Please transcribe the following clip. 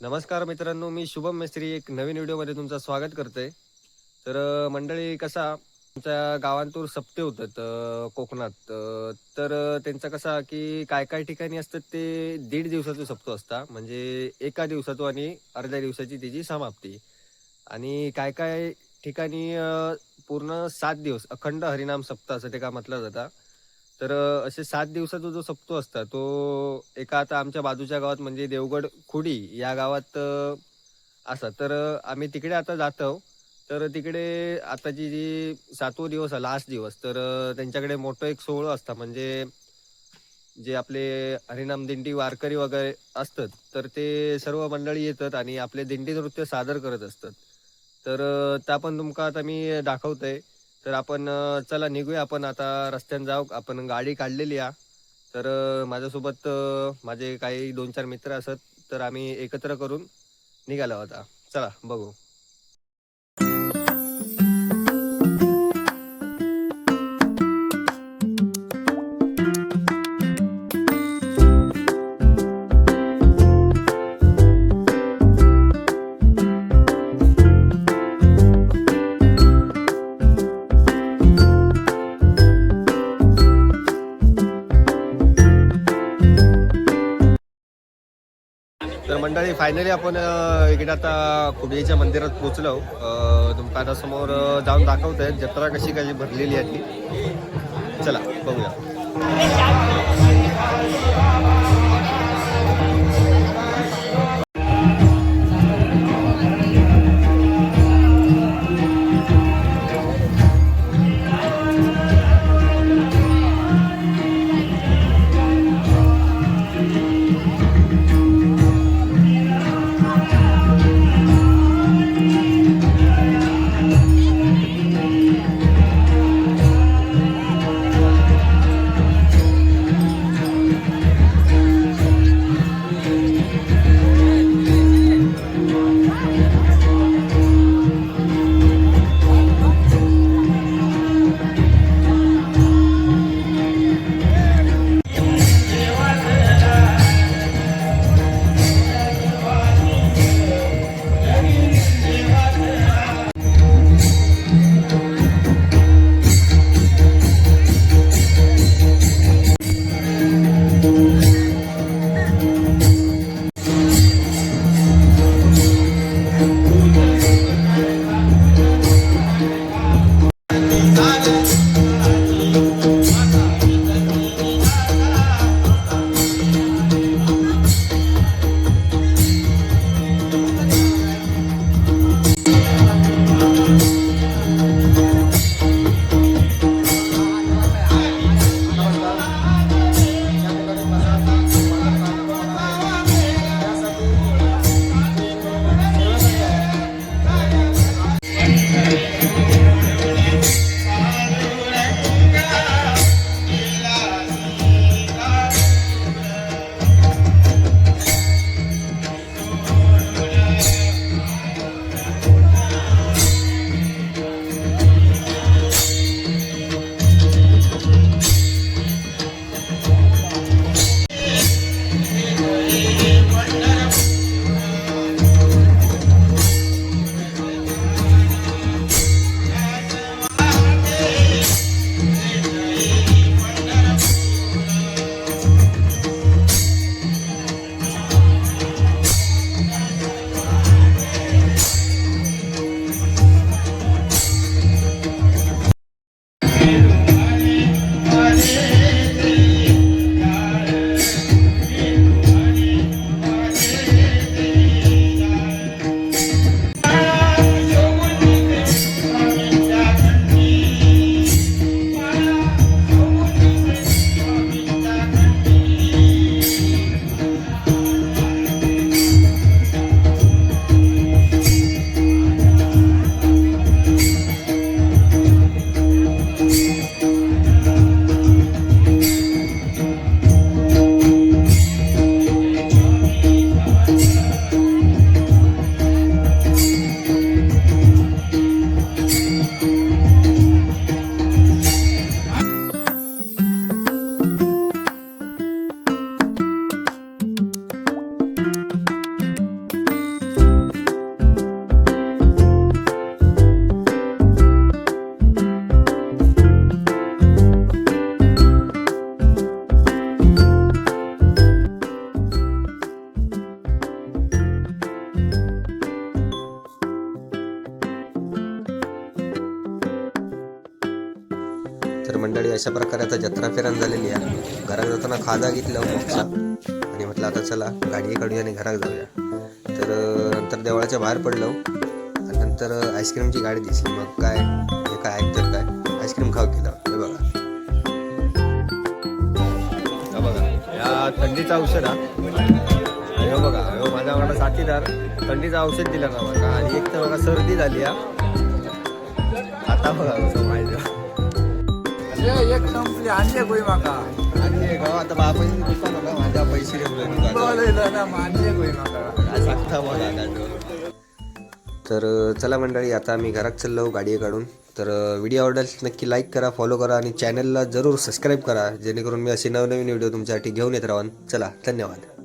नमस्कार मित्रांनो मी शुभम मिस्त्री एक नवीन व्हिडिओमध्ये तुमचं स्वागत करते. तर मंडळी कसा आमच्या गावांतूर सप्ते होतात कोकणात तर त्यांचा कसा की काय काय ठिकाणी असतात ते दीड दिवसाचं सप्तो असता म्हणजे एका दिवसातो आणि अर्ध्या दिवसाची त्याची समाप्ती. आणि काय काय ठिकाणी पूर्ण सात दिवस अखंड हरिनाम सप्ताह असं ते का म्हटलं जातं. तर असे सात दिवसाचा जो सप्तो असता तो एका आता आमच्या बाजूच्या गावात म्हणजे देवगड खुडी या गावात असा. तर आम्ही तिकडे आता जातो तर तिकडे आताची जी सातवो दिवस आहे लास्ट दिवस तर त्यांच्याकडे मोठं एक सोहळं असतं. म्हणजे जे आपले हरिनाम दिंडी वारकरी वगैरे असतात तर ते सर्व मंडळी येतात आणि आपले दिंडी नृत्य सादर करत असतात. तर त्या पण तुमका आता मी दाखवतोय. तर आपण चला निघूया आपण आता रस्त्याने जाऊ. आपण गाडी काढलेली आहे तर माझ्यासोबत माझे काही दोन चार मित्र असत तर आम्ही एकत्र करून निघालो आता. चला बघू. फायनली आपण इकडे आता कुबेच्या मंदिरात पोहोचलो. तुमका आता समोर जाऊन दाखवत आहे जत्रा कशी कशी भरलेली आहे ती. चला बघूया. मंडळी अशा प्रकारे आता जत्रा फेरान झालेली आहे. घरात जाताना खाजा घेतला बॉक्सचा आणि म्हटलं आता चला गाडी काढूया आणि घरात जाऊया. तर नंतर देवळाच्या बाहेर पडलो. आणि नंतर आईस्क्रीमची गाडी दिसली. मग काय? हे काय? ऐकतं काय? आईस्क्रीम खाऊ केलं. हे बघा. बघा. या थंडीचा औषध हा. हे बघा. हो माझा मला साथीदार. थंडीचं औषध दिलं ना बघा आणि एक तर बघा सर्दी झाली हा. आता बघा माहिती एक संपली. आणले गोई माका? आणि गाव आता बापाची दुकान बघा माझ्या पैसे ठेवले बोलवलं ना आणले गोई माका? सांगता बघा काय तो. तर चला मंडळी आता आम्ही घरात चाललो गाडी काढून. तर व्हिडिओ आवडेल नक्की लाईक करा फॉलो करा आणि चॅनलला जरूर सबस्क्राईब करा जेणेकरून मी असे नवनवीन व्हिडिओ तुमच्यासाठी घेऊन येत राहून. चला धन्यवाद.